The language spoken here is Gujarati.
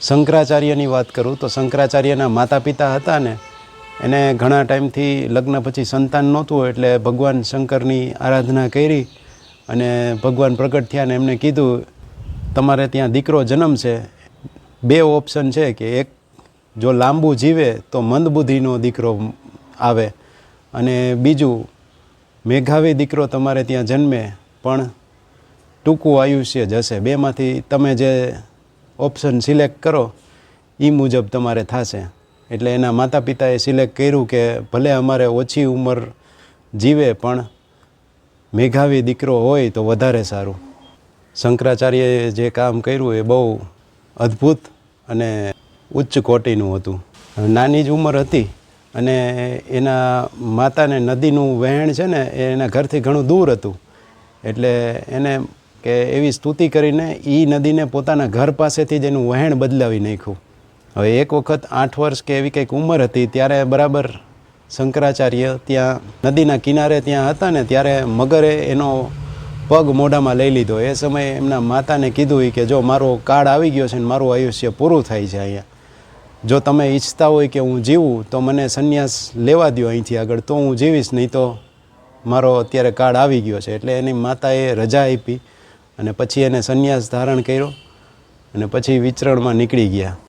શંકરાચાર્યની વાત કરું તો શંકરાચાર્યના માતા પિતા હતા ને, એને ઘણા ટાઈમથી લગ્ન પછી સંતાન નહોતું એટલે ભગવાન શંકરની આરાધના કરી અને ભગવાન પ્રગટ થયા ને એમને કીધું, તમારે ત્યાં દીકરો જન્મશે બે ઓપ્શન છે કે એક, જો લાંબુ જીવે તો મંદબુદ્ધિનો દીકરો આવે અને બીજું, મેઘાવી દીકરો તમારે ત્યાં જન્મે, પણ ટૂંકું આયુષ્ય જ હશે બેમાંથી તમે જે ઓપ્શન સિલેક્ટ કરો એ મુજબ તમારે થશે. એટલે એના માતા પિતાએ સિલેક્ટ કર્યું કે ભલે અમારે ઓછી ઉંમર જીવે, પણ મેઘાવી દીકરો હોય તો વધારે સારું. શંકરાચાર્યએ જે કામ કર્યું એ બહુ અદ્ભુત અને ઉચ્ચ કોટીનું હતું. નાની જ ઉંમર હતી અને એના માતાને નદીનું વહેણ છે ને એના ઘરથી ઘણું દૂર હતું. એટલે એને કે એવી સ્તુતિ કરીને એ નદીને પોતાના ઘર પાસેથી જ એનું વહેણ બદલાવી નાખ્યું. હવે એક વખત આઠ વર્ષ કે એવી કંઈક ઉંમર હતી ત્યારે બરાબર શંકરાચાર્ય ત્યાં નદીના કિનારે ત્યાં હતા ને ત્યારે મગરે એનો પગ મોઢામાં લઈ લીધો. એ સમયે એમના માતાને કીધું કે જો મારો કાળ આવી ગયો છે ને મારું આયુષ્ય પૂરું થાય છે અહીંયા. જો તમે ઈચ્છતા હોય કે હું જીવું, તો મને સંન્યાસ લેવા દો અહીંથી આગળ. તો હું જીવીશ, નહીં તો મારો અત્યારે કાળ આવી ગયો છે. એટલે એની માતાએ રજા આપી. અને પછી એને સંન્યાસ ધારણ કર્યો અને પછી વિચરણમાં નીકળી ગયા.